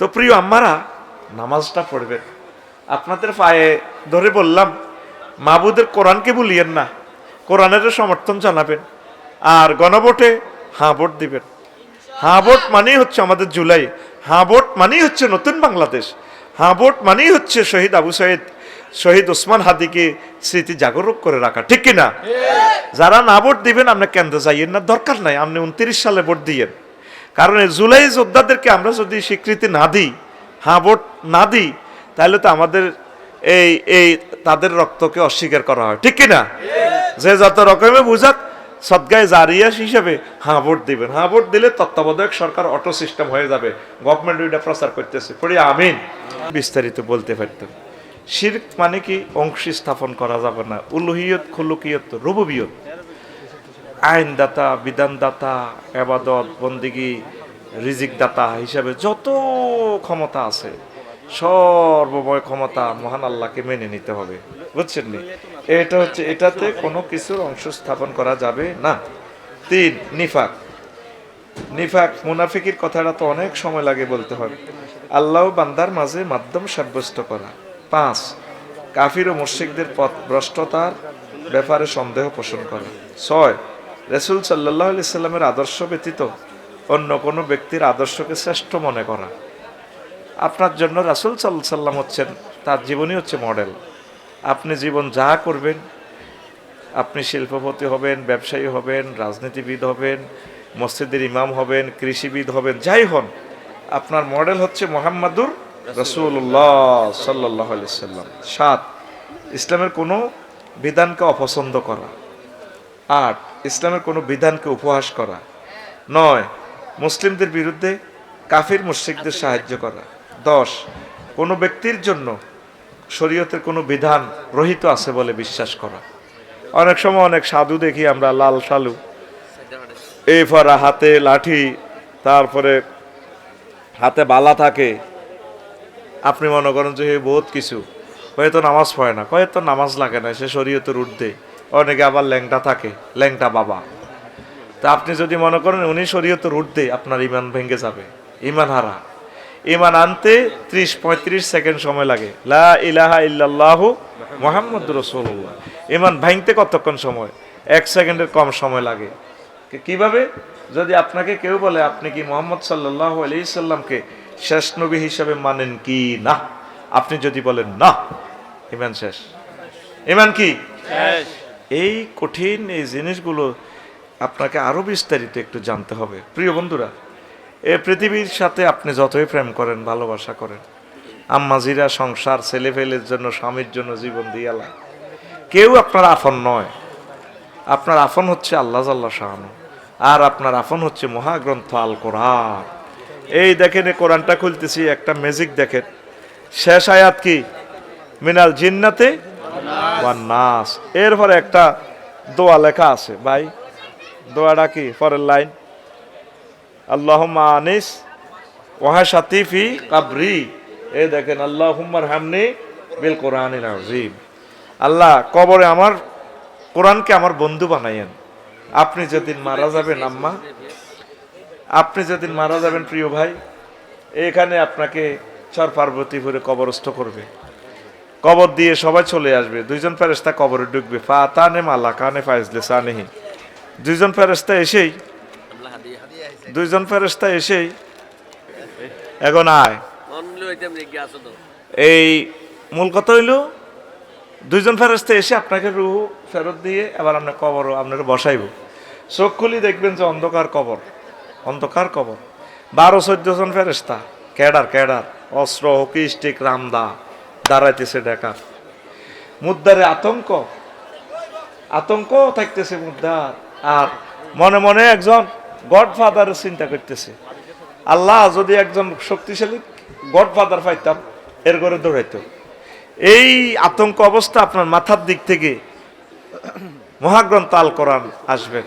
তো প্রিয় আম্মারা নামাজটা পড়বেন। আপনাদের পায়ে ধরে বললাম মাহবুদের কোরআনকে ভুলিয়েন না। কোরআনের সমর্থন জানাবেন। আর গণভোটে হাঁ ভোট দিবেন। হাঁ ভোট মানেই হচ্ছে আমাদের জুলাই। হাঁ ভোট মানেই হচ্ছে নতুন বাংলাদেশ। হাঁ ভোট মানেই হচ্ছে শহীদ আবু সৈয়দ শহীদ ওসমান হাদিকে স্মৃতি জাগরুক করে রাখা। ঠিক কিনা যারা না ভোট দিবেন আপনি কেন্দ্রে যাইয়েন না। দরকার নাই আপনি উনত্রিশ সালে ভোট দিয়েন। কারণ এই জুলাই যোদ্ধাদেরকে আমরা যদি স্বীকৃতি না দিই হাঁ ভোট না দিই তাহলে তো আমাদের এই এই তাদের রক্তকে অস্বীকার করা হয়। ঠিক কিনা? যে যত রকমে বুঝাক সদগায় জারিয়াস হিসেবে হাঁ ভোট দিবেন। হাঁ ভোট দিলে তত্ত্বাবধায়ক সরকার অটো সিস্টেম হয়ে যাবে। গভর্নমেন্ট ওইটা প্রচার করতেছে। পড়ি আমিন। বিস্তারিত বলতে পারতাম। শির্ক মানে কি? অংশী স্থাপন করা যাবে না। উলুহিয়ত খুলুকিয়ত রুবুবিয়ত। আইনদাতা, বিধানদাতা এবাদত বন্দিগি রিজিক দাতা হিসাবে যত ক্ষমতা আছে, সর্বময় ক্ষমতা মহান আল্লাহকে মেনে নিতে হবে। বুঝছেন নি? এটা হচ্ছে, এটাতে কোনো কিছুর অংশ স্থাপন করা যাবে না। তিন, নিফাক। নিফাক, মুনাফিকির কথাটা তো অনেক সময় লাগে বলতে হয়। আল্লাহ বান্দার মাঝে মাধ্যম সাব্যস্ত করা। পাঁচ, কাফির ও মুশ্রিকদের পথ ভ্রষ্টতার ব্যাপারে সন্দেহ পোষণ করা। ছয় রসুল সাল্লাহ সাল্লামের আদর্শ ব্যতীত অন্য কোনো ব্যক্তির আদর্শকে শ্রেষ্ঠ মনে করা। আপনার জন্য রাসুল সাল্লাহ সাল্লাম হচ্ছেন তার জীবনই হচ্ছে মডেল। আপনি জীবন যা করবেন, আপনি শিল্পপতি হবেন, ব্যবসায়ী হবেন, রাজনীতিবিদ হবেন, মসজিদের ইমাম হবেন, কৃষিবিদ হবেন, যাই হন, আপনার মডেল হচ্ছে মোহাম্মদুর রসুল্লাহ সাল্লাহ সাল্লাম। সাত, ইসলামের কোনো বিধানকে অপছন্দ করা। আট, ইসলামের কোনো বিধানকে উপহাস করা। নয়, মুসলিমদের বিরুদ্ধে কাফির মুশ্রিকদের সাহায্য করা। দশ, কোনো ব্যক্তির জন্য শরীয়তের কোনো বিধান রহিত আছে বলে বিশ্বাস করা। অনেক সময় অনেক সাধু দেখি আমরা লাল সালু। এই ফরা হাতে লাঠি, তারপরে হাতে বালা থাকে। আপনি মনে করেন যে বহুত কিছু। হয়তো নামাজ পড়ে না হয়তো নামাজ লাগে না, সে শরীয়তের ঊর্ধ্বে। অনেকে আবার ল্যাংটা থাকে, ল্যাংটা বাবা। তা আপনি যদি মনে করেন উনি শরীয়তের ঊর্ধ্বে, আপনার ইমান ভেঙে যাবে, ইমান হারা। ইমান আনতে ত্রিশ, পঁয়ত্রিশ সেকেন্ড সময় লাগে। লা ইলাহা ইল্লাল্লাহু মোহাম্মদ রসুল্লাহ ইমান ভাঙতে কতক্ষণ সময়? এক সেকেন্ডের কম সময় লাগে। কীভাবে? যদি আপনাকে কেউ বলে, আপনি কি মোহাম্মদ সাল্লাহ আলি সাল্লামকে শেষ নবী হিসাবে মানেন কি? না। আপনি যদি বলেন, না, ইমান শেষ। ইমান কি? এই কঠিন এই জিনিসগুলো আপনাকে আরও বিস্তারিত একটু জানতে হবে। প্রিয় বন্ধুরা, এ পৃথিবীর সাথে আপনি যতই প্রেম করেন, ভালোবাসা করেন, আম্মাজিরা সংসার ছেলে ফেলের জন্য, স্বামীর জন্য জীবন দিয়ালা কেউ আপনার আফন নয়। আপনার আফন হচ্ছে আল্লাহ জাল্লাহ শাহানু, আর আপনার আফন হচ্ছে মহাগ্রন্থ আল কোরআন। এই দেখেন, এই কোরআনটা খুলতেছি, একটা ম্যাজিক দেখেন। শেষ আয়াত কি? মিনাল জিন্নাতে নাস এরপরে একটা দোয়া লেখা আছে, ভাই। দোয়াটা কি? পরের লাইন। আল্লাহ আনিস ওহা সাতিফি কাবরি। এই দেখেন আল্লাহ হুম্মার হামনি বিল কোরআন আজিম আল্লাহ কবরে আমার, কোরআনকে আমার বন্ধু বানাইয়েন। আপনি যেদিন মারা যাবেন, আম্মা, আপনি যেদিন মারা যাবেন, প্রিয় ভাই, এখানে আপনাকে চর পার্বতীপুরে কবরস্থ করবে। কবর দিয়ে সবাই চলে আসবে। দুইজন ফেরেস্তা কবরে ঢুকবে। ফা তানে মালা কানে ফাইজলে সানেহি। দুইজন ফেরেস্তা এসেই, দুইজন ফেরেস্তা এসেই, এখন আয়। এই মূল কথা হইল, দুইজন ফেরস্তে এসে আপনাকে রুহ ফেরত দিয়ে এবার আপনার কবর আপনার বসাইব। চোখ খুলি দেখবেন যে অন্ধকার কবর। অন্ধকার কবর। বারো চোদ্দ জন ফেরেস্তা ক্যাডার ক্যাডার অস্ত্র, হকি, স্টিক, রামদা। দাঁড়াইতেছে ডেকার মুদ্দারে আতঙ্ক। আতঙ্ক থাকতেছে মুদ্দার আর মনে মনে একজন গডফাদারের চিন্তা করতেছে। আল্লাহ যদি একজন শক্তিশালী গডফাদার পাইতাম, এর করে দৌড়াইত। এই আতঙ্ক অবস্থা আপনার মাথার দিক থেকে মহাগ্রন্থ আল কোরআন আসবেন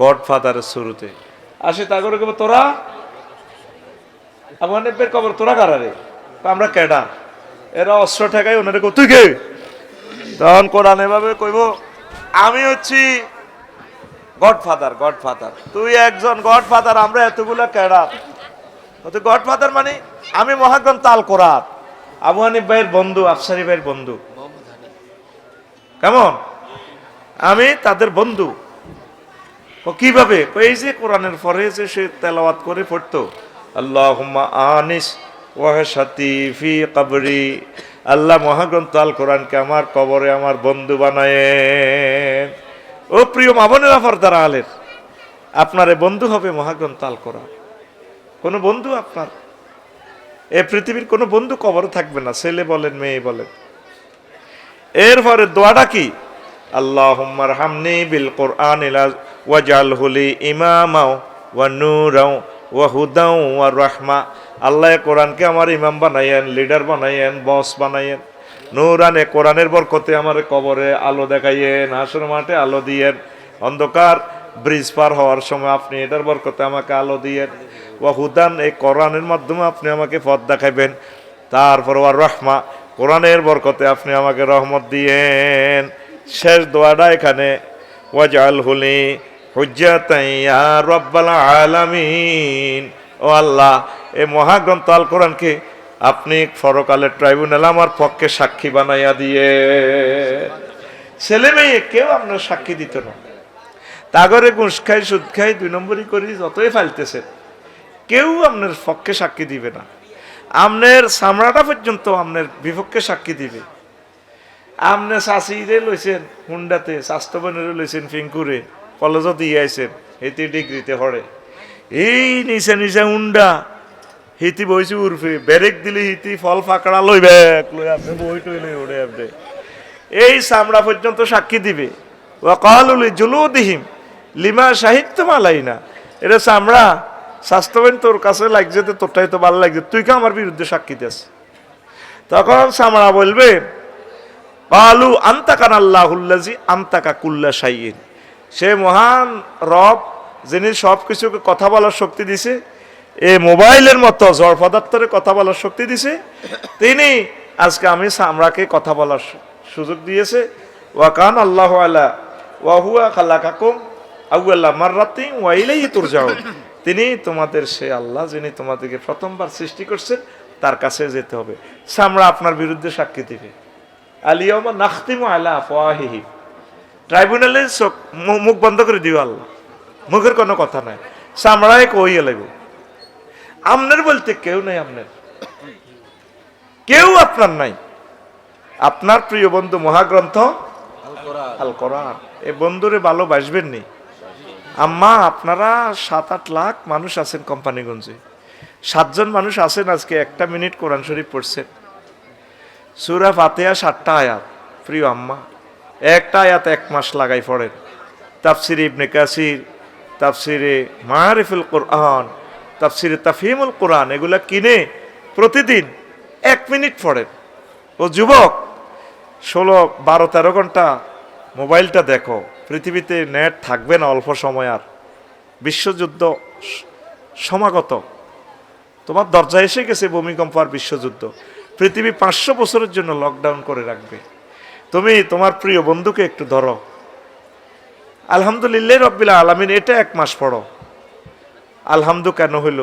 গডফাদারের শুরুতে। আসে তা করে কেবল তোরা আমার কবর তোরা কারারে আমরা ক্যাডা এরা অস্ত্র ঠেকাই ওনারে তুই কে? তখন কোরআন এভাবে কইব, আমি হচ্ছি গডফাদার গডফাদার। তুই একজন গডফাদার, আমরা এতগুলো ক্যাডা তো গডফাদার মানে আমি মহাগ্রন্থ তাল কোরআন। আবু হানিফ ভাইয়ের বন্ধু, আফসারি ভাইয়ের বন্ধু। কেমন? আমি তাদের বন্ধু। কীভাবে? এই যে কোরআনের পরে যে সে তেলাওয়াত করে পড়তো আল্লাহ আনিস ওয়াহসাতি ফি কবরি। আল্লাহ মহাগ্রন্থ আল কোরআনকে আমার কবরে আমার বন্ধু বানায়েন। ও প্রিয় মাবনেরা ফরদার আলের, আপনার বন্ধু হবে মহাগ্রন্থ আল কোরআন। কোনো বন্ধু আপনার? এ পৃথিবীর কোনো বন্ধু কবরে থাকবে না, ছেলে বলেন, মেয়ে বলেন। এরপরে দোয়াটা কি? আল্লাহুম্মার হামনি বিল কোরআন ওয়াজাল হুলি ইমামাও ওয়া নূরাও ওয়া হুদাও ওয়া রাহমা। আল্লাহ কোরআনকে আমার ইমাম বানাইয়েন, লিডার বানাইয়েন, বস বানাইয়েন। নূরানে কোরআনের বরকতে আমার কবরে আলো দেখাইয়েন হাসর মাঠে আলো দিয়েন। অন্ধকার ব্রিজ পার হওয়ার সময় আপনি এটার বরকতে আমাকে আলো দিয়েন। ওয়া হুদান, এই কোরআনের মাধ্যমে আপনি আমাকে পথ দেখাইবেন। তারপর ওয়া রহমা, কোরআনের বরকতে আপনি আমাকে রহমত দিয়েন। শেষ দোয়াটা এখানে ওয়াজাল হুলি হুজ্জাতাইয়া রব্বাল আলামিন। ও আল্লাহ এই মহাগ্রন্থ আল কোরআনকে আপনি ফরকালের ট্রাইব্যুনাল আমার পক্ষে সাক্ষী বানাইয়া দিয়ে। ছেলে মেয়ে কেউ আপনার সাক্ষী দিত না। তাগরে ঘুষ খাই সুদ খাই দুই নম্বরই করি, যতই ফালতেছে। কেউ আপনার পক্ষে সাক্ষী দিবে না। আমনের সামরাটা পর্যন্ত আমনের বিপক্ষে সাক্ষী দিবে। আমনে শাসিরে লইছেন হুন্ডাতে স্বাস্থ্যবানের লইছেন ফিঙ্কুরে কলেজত দিয়ে আইছেন হেতি ডিগ্রিতে হরে এই নিচে নিচে হুন্ডা হিতি বইছে উর্ফে। ব্যারেক দিলি হিতি, ফল ফাঁকড়া লই ব্যাগ লই আপনি বই টই লই ওড়ে আপনি। এই চামড়া পর্যন্ত সাক্ষী দিবে। ওয়াকালুলি জুলুদিহিম লিমা সাহিত্য মালাই না এটা চামড়া, স্বাস্থ্যবান তোর কাছে লাগছে তো তোরটাই তো ভালো লাগছে। তুই কে আমার বিরুদ্ধে সাক্ষী দিস তখন চামড়া বলবে কালু আন্তাকান আল্লাহুল্লাজি আন্তাকা কুল্লা সাইয়েন সে মহান রব, যিনি সব কিছুকে কথা বলার শক্তি দিছে এ মোবাইলের মতো জড় পদার্থের কথা বলার শক্তি দিছে। তিনি আজকে আমি সামরাকে কথা বলার সুযোগ দিয়েছে। ওয়াকান আল্লাহ আলা ওয়াহুয়া খালাকাকুম আউয়াল্লাহ মাররাতি ওয়াইলাই তুরজাউন। তিনি তোমাদের সে আল্লাহ যিনি তোমাদেরকে প্রথমবার সৃষ্টি করছেন, তার কাছে যেতে হবে। সামরা আপনার বিরুদ্ধে সাক্ষী দিবে। আলিয়মা নাখতিমু আলা আফওয়াহিহিম ট্রাইব্যুনালে মুখ বন্ধ করে দিও আল্লাহ। মুখের কোনো কথা নাই। চামড়ায় কইয়ে লাগবে। আমনের বলতে কেউ নাই আমনের। কেউ আপনার নাই। আপনার প্রিয় বন্ধু মহাগ্রন্থ আল এই বন্ধুরে ভালোবাসবেন নি? আম্মা, আপনারা সাত আট লাখ মানুষ আছেন কোম্পানিগঞ্জে। সাতজন মানুষ আছেন আজকে, একটা মিনিট কোরআন শরীফ পড়ছেন। সুরা ফাতেহা সাতটা আয়াত, প্রিয় আম্মা। একটা আয়াত এক মাস লাগাই পড়েন। তাফসিরে ইবনে কাসির, তাফসিরে মারিফুল কোরআন তাফসিরে তাফিমুল কোরআন, এগুলা কিনে প্রতিদিন এক মিনিট পড়েন। ও যুবক, ষোলো, বারো, তেরো ঘণ্টা মোবাইলটা দেখো। পৃথিবীতে নেট থাকবে না অল্প সময় আর। বিশ্বযুদ্ধ সমাগত। তোমার দরজা এসে গেছে ভূমিকম্প আর বিশ্বযুদ্ধ। পৃথিবী পাঁচশো বছরের জন্য লকডাউন করে রাখবে। তুমি তোমার প্রিয় বন্ধুকে একটু ধরো। আলহামদুলিল্লাহ রব্বিল আলমিন, এটা এক মাস পড়ো। আলহামদু কেন হইল?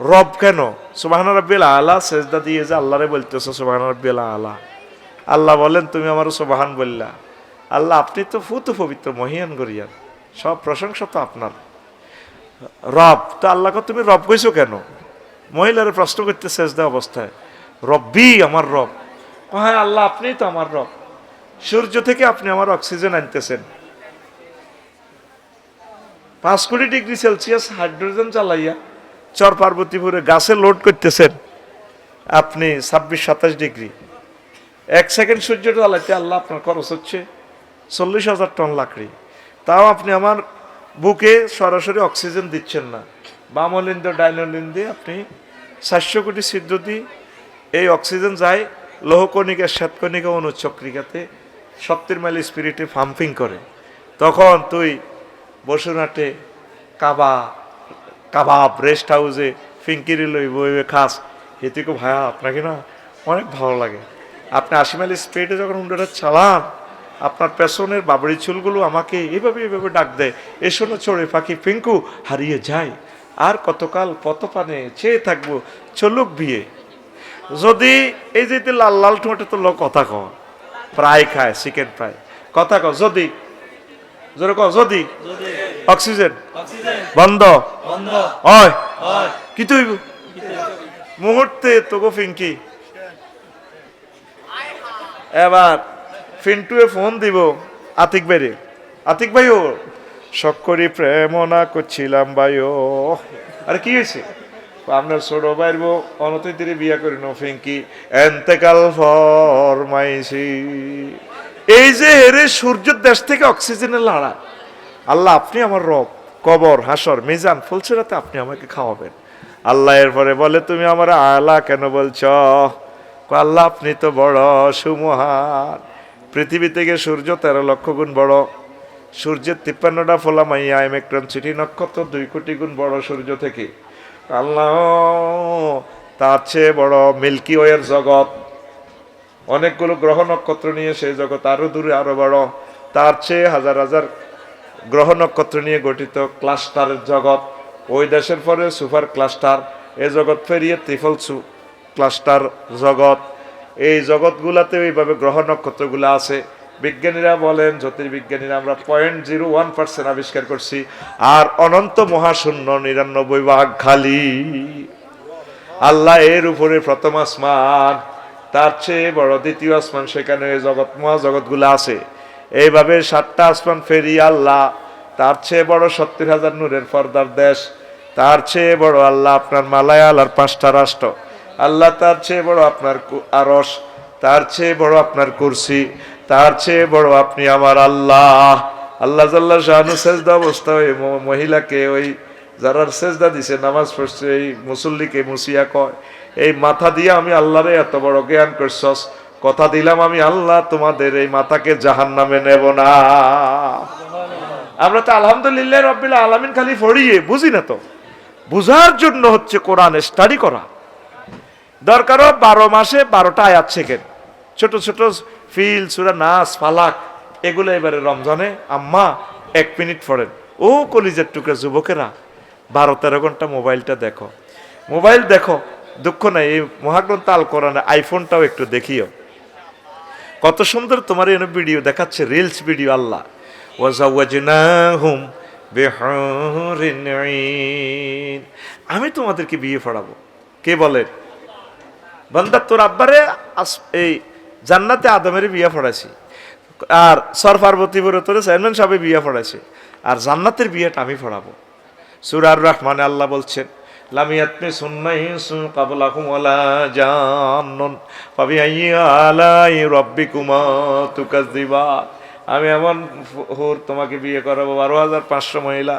রব কেন? সুবাহান রব্বিল আলা সেজদা দিয়ে যে আল্লাহরে বলতেছো সুবাহান রব্বিল আলা। আল্লাহ বলেন, তুমি আমার সুবাহান বললা। আল্লাহ, আপনি তো ফুতু পবিত্র, মহিয়ান গরিয়ান। সব প্রশংসা তো আপনার। রব, তো আল্লাহকে তুমি রব কইছো কেন? মহিলারা প্রশ্ন করতে সেজদা অবস্থায়, রব্বি আমার রব। হ্যাঁ আল্লাহ, আপনিই তো আমার রব। সূর্য থেকে আপনি আমার অক্সিজেন আনতেছেন। পাঁচ কোটি ডিগ্রি সেলসিয়াস হাইড্রোজেন চালাইয়া চর পার্বতীপুরে গাছে লোড করতেছেন আপনি ছাব্বিশ, সাতাশ ডিগ্রি। এক সেকেন্ড সূর্য জ্বালাইতে আল্লাহ আপনার খরচ হচ্ছে চল্লিশ হাজার টন লাকড়ি। তাও আপনি আমার বুকে সরাসরি অক্সিজেন দিচ্ছেন না। বামলিন্দ ডাইনলিন দিয়ে আপনি সাতশো কোটি ছিদ্র দিয়ে এই অক্সিজেন যায় লৌহকণিকা শ্বেতকণিকা অনুচক্রিকাতে সত্তর মাইল স্পিরিটে পাম্পিং করে। তখন তুই বসুরহাটে কাবা, কাবাব রেস্ট হাউসে ফিঙ্কিরি লই বইবে খাস। এদিকে ভাইয়া আপনাকে না অনেক ভালো লাগে। আপনি আশি মাইল স্পিডে যখন হুন্ডাটা চালান, আপনার পেছনের বাবরি চুলগুলো আমাকে এভাবে এভাবে ডাক দেয়, এসো না চড়ে পাখি পিঙ্কু হারিয়ে যায় আর কতকাল কত পানে চেয়ে থাকব, চলুক বিয়ে। যদি এই যে লাল লাল টমেটো তো লোক কথা কও প্রায় খায় চিকেন ফ্রাই কথা কও যদি জোরে কও যদি? অক্সিজেন। বন্ধ। হয়। কি তুই? মুহূর্তে তোগো ফিঙ্কি এবার ফিন্টুয়ে ফোন দিব আতিক ভাইরে। আতিক ভাইও শখ করি প্রেম না করছিলাম ভাইও। আরে কি হয়েছে? আপনার ছোট ভাইয়ের বউ অনতিরে বিয়া করি নো ফিঙ্কি এন্তেকাল ফরমাইছি। এই যে হেরে সূর্যের দেশ থেকে অক্সিজেনের লাড়া। আল্লাহ, আপনি আমার রব, কবর, হাসর, মিজান ফুলসিরাতে আপনি আমাকে খাওয়াবেন। আল্লাহ এরপরে বলে, তুমি আমার আলা কেন বলছ? আল্লাহ, আপনি তো বড় সুমহান। পৃথিবী থেকে সূর্য তেরো লক্ষ গুণ বড়। সূর্যের তিপ্পান্নটা ফোলা মাইয়া এমেক্রন চিঠি, নক্ষত্র দুই কোটি গুণ বড় সূর্য থেকে। আল্লাহ, তার চেয়ে বড় মিল্কি ওয়ের জগৎ। অনেকগুলো গ্রহ নক্ষত্র নিয়ে সেই জগৎ আরও দূরে, আরও বড়। তার চেয়ে হাজার হাজার গ্রহ নক্ষত্র নিয়ে গঠিত ক্লাস্টারের জগৎ। ওই দেশের পরে সুপার ক্লাস্টার। এ জগৎ ফেরিয়ে ত্রিফল সু ক্লাস্টার জগৎ। এই জগৎগুলাতে এইভাবে গ্রহ নক্ষত্রগুলো আছে। বিজ্ঞানীরা বলেন, জ্যোতির্বিজ্ঞানীরা আমরা পয়েন্ট জিরো ওয়ান পার্সেন্ট আবিষ্কার করছি। আর অনন্ত মহাশূন্য নিরানব্বই ভাগ খালি। আল্লাহ এর উপরে প্রথম আসমান। তার চেয়ে বড় দ্বিতীয় আসমান সেখানে জগৎ, মহাজগৎগুলো আছে। এইভাবে সাতটা আসমান ফেরি আল্লাহ, তার চেয়ে বড় সত্তর হাজার নূরের পর্দার দেশ, তার চেয়ে বড় আল্লাহ আপনার মালায়াল আর পাঁচটা রাষ্ট্র। আল্লাহ তার চেয়ে বড় আপনার আরস তার চেয়ে বড় আপনার কুরসি, তার চেয়ে বড় আপনি আমার আল্লাহ। আল্লাহ জাল্লাহ শাহানু সেজদা অবস্থা ওই মহিলাকে ওই যারা সেজদা দিছে, নামাজ পড়ছে, এই মুসল্লিকে মুসিয়া কয়। এই মাথা দিয়ে আমি আল্লাহরে এত বড় জ্ঞান করছস। কথা দিলাম আমি, আল্লাহ, তোমাদের এই মাথাকে জাহান নামে নেব না। আমরা তো আলহামদুলিল্লাহ রব্বিল আলামিন খালি পড়িয়ে, বুঝি না তো? বুঝার জন্য হচ্ছে কোরআন স্টাডি করা। দরকারও বারো মাসে বারোটা আয়াত শেখেন। ছোট ছোট ফিল, সুরা নাচ ফালাক, এগুলো এবারে রমজানে আম্মা এক মিনিট পড়েন। ও কলিজের টুকরা যুবকেরা, বারো তেরো ঘণ্টা মোবাইলটা দেখো। মোবাইল দেখো দুঃখ নাই, এই মহাগ্রন্থ আল কোরআনে আইফোনটাও একটু দেখিও। কত সুন্দর তোমার এনে ভিডিও দেখাচ্ছে রিলস ভিডিও আল্লাহ। ওয়াজাওয়াজনাহুম। আমি তোমাদেরকে বিয়ে পড়াবো। কে বলেন বান্দা, তোর আব্বারে এই জান্নাতে আদমের বিয়ে পড়াইছি। আর সর পার্বতী তোরে চেয়ারম্যান সাহেব বিয়ে পড়াইছে। আর জান্নাতের বিয়েটা আমি পড়াবো। সুরার রহমানে আল্লাহ বলছেন ফাবি আইয়ি আলাই তুকাজ্জিবা আমি এমন হুর তোমাকে বিয়ে করাবো বারো হাজার পাঁচশো মহিলা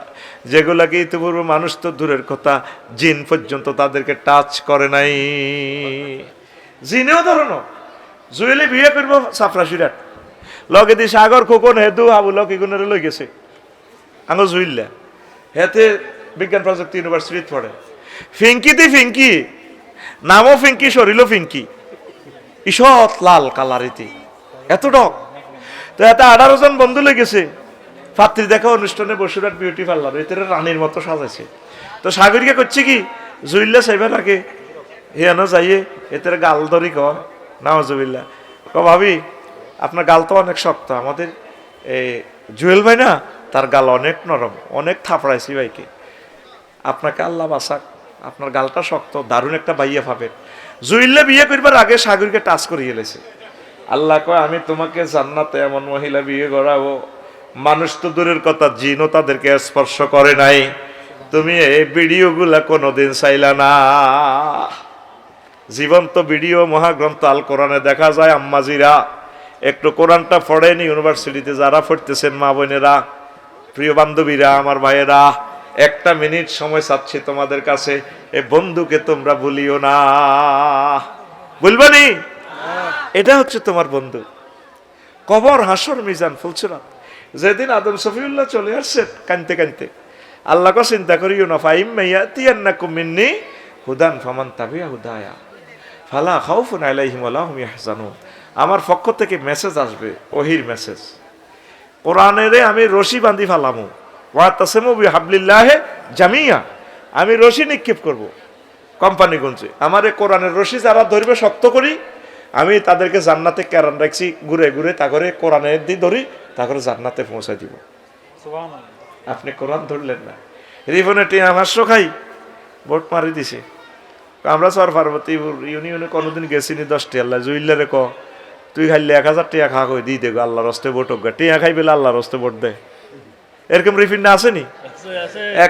যেগুলাকে ইতিপূর্ব মানুষ তো দূরের কথা, জিন পর্যন্ত তাদেরকে টাচ করে নাই। জিনেও ধরনো জুয়েলে বিয়ে করব সাফরাসিরাট লগে দি সাগর খোকন, হেদু, হাবু, লক ইগুনের লই গেছে। আঙো জুইল্লা। হেতে বিজ্ঞান প্রযুক্তি ইউনিভার্সিটিত পড়ে। ফিঙ্কি দি ফিঙ্কি, নামও ফিঙ্কি, শরীরও ফিঙ্কি। ঈষৎ লাল কালারিতি এত ডক তো এতে আঠারো জন বন্ধু লেগেছে। পাত্রী দেখা, অনুষ্ঠানে বসুরাট বিউটি পার্লার এতে রানীর মতো সাজাইছে। তো সাগরিকা করছে কি, জুইল্লা সাইবার আগে হিয়ানো যাইয়ে এতে গাল ধরি ক নাওজুবিল্লা ক ভাবি, আপনার গাল তো অনেক শক্ত, আমাদের এই জুয়েল ভাই না তার গাল অনেক নরম, অনেক থাপড়াইছি ভাইকে। আপনাকে আল্লাহ বাসাক। আপনার গালটা শক্ত, দারুণ একটা বাইয়া পাবেন জুইল্লা বিয়ে করবার আগে সাগরকে টাচ করিয়ে এলেছে আল্লাহ কয়, আমি তোমাকে জান্নাতে এমন মহিলা বিয়ে করাবো। মানুষ তো দূরের কথা, জিনও তাদেরকে স্পর্শ করে নাই। তুমি এই ভিডিওগুলা কোনোদিন চাইলা না। জীবন্ত ভিডিও, মহাগ্রন্থ আল কোরআনে দেখা যায়, আম্মাজিরা একটু কোরআনটা পড়েন, ইউনিভার্সিটিতে যারা পড়তেছেন মা বোনেরা, প্রিয় বান্ধবীরা, আমার ভাইয়েরা। একটা মিনিট সময় চাচ্ছি তোমাদের কাছে। এ বন্ধুকে তোমরা ভুলিও না। বলবানি এটা হচ্ছে তোমার বন্ধু। কবর, হাসর, মিজান ফুলছুরাত যেদিন আদম সফিউল্লাহ চলে আসছেন কানতে কানতে আল্লাহকে চিন্তা করিও না ফাইম মাইয়া তিয়ান্না কুমিন্নি হুদান ফামান তাবিয়া হুদায়া, ফালা খাউফুন আলাইহিম ওয়া হুম ইয়াহজানুন। আমার পক্ষ থেকে মেসেজ আসবে, ওহির মেসেজ কোরআনেরে আমি রশি বান্ধি ফালামু। জামিয়া। আমি রশি নিক্ষেপ করব কোম্পানিগঞ্জে। আমার এই কোরআনের রশি যারা ধরবে শক্ত করি। আমি তাদেরকে জান্নাতে কেরান রাখছি ঘুরে ঘুরে তা করে কোরআনের দিয়ে ধরি তা করে জান্নাতে পৌঁছে দিব। আপনি কোরআন ধরলেন না। রিফনে টিয়া মাসও খাই ভোট মারি দিছে। আমরা সর পার্বতীপুর ইউনিয়নে কোনোদিন গেছিনি দশটি আল্লাহ জুইল্লারে ক। তুই খাইলে এক হাজার টিয়া খা কই দিয়ে দেগো আল্লাহর হস্তে ভোট হোক টিয়া খাই পেলে আল্লাহর হস্তে ভোট দে। এরকম রিফিন্ড আসেনি? এক